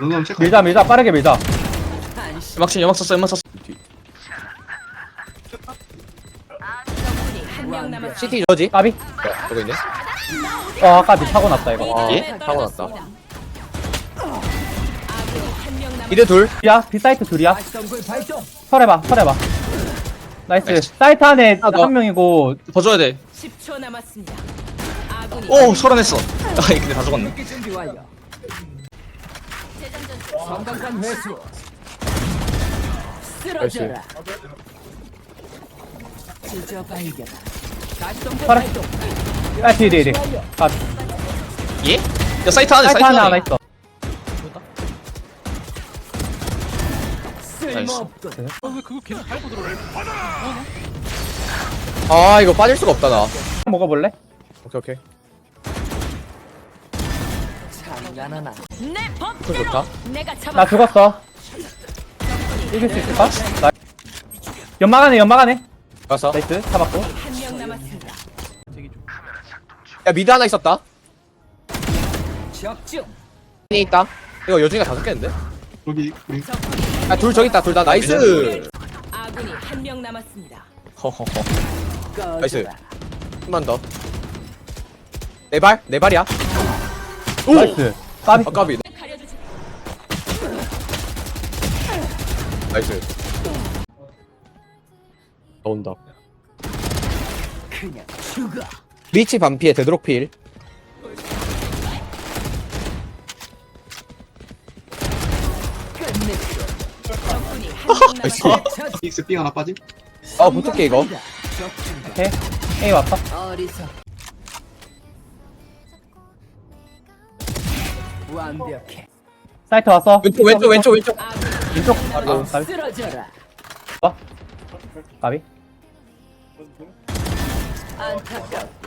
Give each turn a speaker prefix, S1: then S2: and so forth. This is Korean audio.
S1: 눈썹 체크.
S2: 밀자 밀자 빠르게 밀자
S3: 막신 연막 썼어 연막 썼어
S4: 한명 남았.
S5: CT 저지?
S2: 까비
S5: 저거 있네
S2: 어 까비 타고 났다 이거
S5: 아,
S3: 예?
S5: 타고 났다.
S4: 아군이 한명 남았.
S5: 이대 둘
S2: 둘이야 빗사이트 둘이야 설해봐 설해봐 나이스
S3: 나이스.
S2: 사이트 안에
S5: 더.
S2: 한 명이고
S3: 봐줘야 돼
S4: 10초 남았습니다. 아군이
S3: 오 설안했어 아 근데 다 죽었네
S4: 쓰러져라. 찢어 발견.
S2: 설해 아. 뒤에 뒤에 뒤에. 아.
S3: 예? 야 사이트 안에
S2: 사이트 하나
S3: 안에.
S2: 있어.
S3: 나이스.
S5: 아 이거 빠질 수가 없다 나.
S2: 먹어볼래?
S5: 오케이 오케이
S4: 법대로
S5: 좋다
S4: 내가 잡아.
S2: 나 죽었어 이길 수 있을까? 나 연막 안에 연막 안에
S5: 알았어
S2: 나이스 잡았고
S4: 한명 남았습니다.
S5: 야 미드 하나 있었다
S4: 적중.
S5: 이 있다 이거 여준이가 다 잡겠는데?
S1: 여기 우리
S5: 야둘 저기 있다 둘 다 나이스
S4: 아군이 한 명 남았습니다.
S3: 허허허
S5: 나이스 한번 더. 네 발? 네 발이야?
S2: 나이스 까비
S5: 아 까비.
S4: 가려주지.
S5: 나이스. 나온다.
S4: 그냥 죽어.
S5: 리치 반피에 데드록 필. 나이스.
S1: 익스 삥 하나 빠짐.
S5: 아 붙을게 이거.
S2: 오케이 A 왔어
S4: 어리석. 완벽해.
S2: 사이트 왔어
S5: 왼쪽 왼쪽 왼쪽 왼쪽.
S2: 왼쪽 아, 까비
S4: 쓰러져라.
S2: 까비
S4: 안타깝.